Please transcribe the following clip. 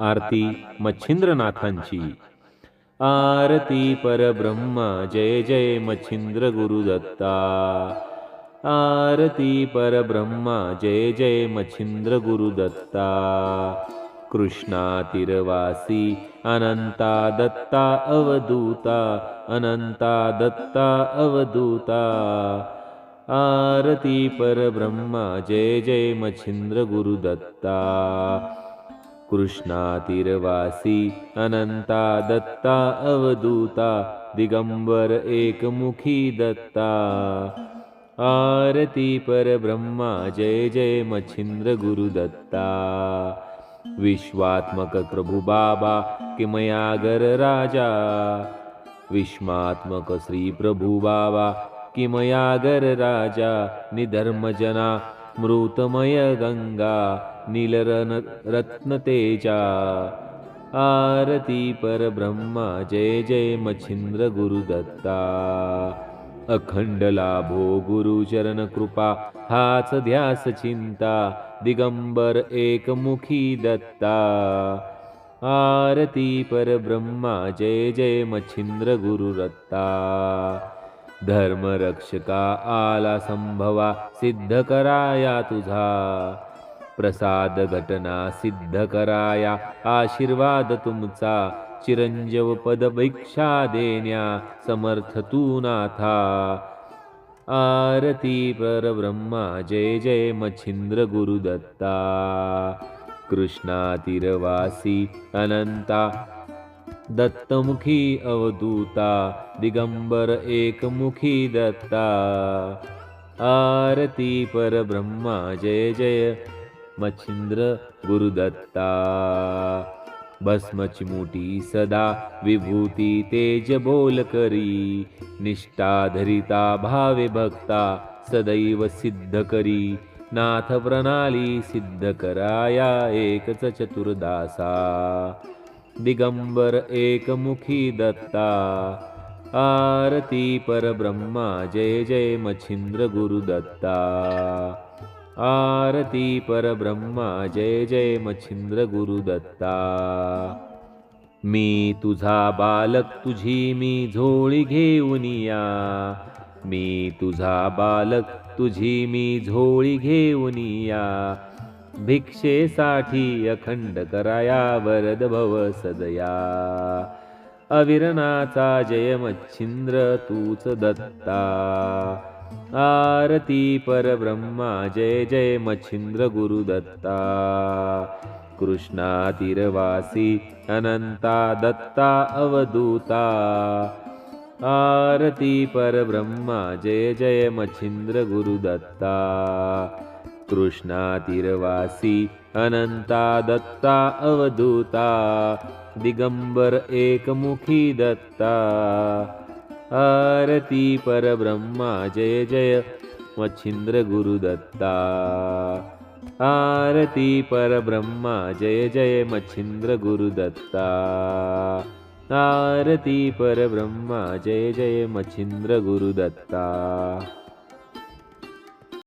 आरती मच्छिंद्रनाथांची. आरती परब्रह्मा जय जय मच्छिंद्र गुरुदत्ता आरती परब्रह्मा जय जय मच्छिंद्र गुरुदत्ता कृष्णा तीरवासी अनंता दत्ता अवधूता अनंता दत्ता अवधूता. आरती परब्रह्मा जय जय मच्छिंद्र गुरुदत्ता कृष्णातिरवासी अनन्ता दत्ता अवदूता दिगम्बर एकमुखी दत्ता। आरती परब्रह्मा जय जय मच्छिन्द्र मच्छिन्द्रगुरुदत्ता विश्वात्मकप्रभुबाबा किमयागर राजा। विश्वात्मक श्रीप्रभुबाबा किमयागर राजा। निधर्मजना मृतमय गंगा नीलरन रत्नतेजा आरती परब्रह्मा जय जय मच्छिंद्र गुरुदत्ता अखंड लाभो गुरुचरण कृपा हाच ध्यास चिंता दिगंबर एकमुखी दत्ता। आरती परब्रह्मा जय जय मच्छिंद्र गुरुरत्ता धर्मरक्षका आला संभवा सिद्ध कराया तुझा. प्रसाद घटना सिद्ध कराया आशीर्वाद तुमचा. चिरंजीव पद भिक्षा देण्या समर्थ तू नाथा. आरती परब्रह्मा जय जय मच्छिंद्र गुरुदत्ता. कृष्णातिरवासी अनंता दत्तमुखी अवधूता दिगंबर एकमुखी दत्ता। आरती परब्रह्मा जय जय मच्छिंद्र गुरुदत्ता। भस्मचिमुटी सदा विभूती तेज बोल करी निष्ठा धरिता भावे भक्ता सदैव सिद्ध करी। नाथ प्रणाली सिद्ध कराया एकच चतुर्दासा। दिगंबर एकमुखी दत्ता आरती परब्रह्मा जय जय मच्छिंद्र गुरुदत्ता आरती परब्रह्मा जय जय मच्छिंद्र गुरुदत्ता मी तुझा बालक तुझी मी झोळी घेऊन या। मी तुझा बालक तुझी मी झोळी घेऊन या। भिक्षेसाठी अखंड कराया वरद भव सदया. अविरणाचा जय मच्छिंद्र तूच दत्ता. आरती परब्रह्मा जय जय मच्छिंद्र गुरुदत्ता. कृष्णातिरवासी अनंता दत्ता अवधूता. आरती परब्रह्मा जय जय मच्छिंद्र गुरुदत्ता. कृष्णा तीरवासी अनंता दत्ता अवधूता दिगंबर एकमुखी दत्ता। आरती परब्रह्मा जय जय मच्छिंद्र गुरुदत्ता आरती परब्रह्मा जय जय मच्छिंद्र गुरुदत्ता आरती परब्रह्मा जय जय मच्छिंद्र गुरुदत्ता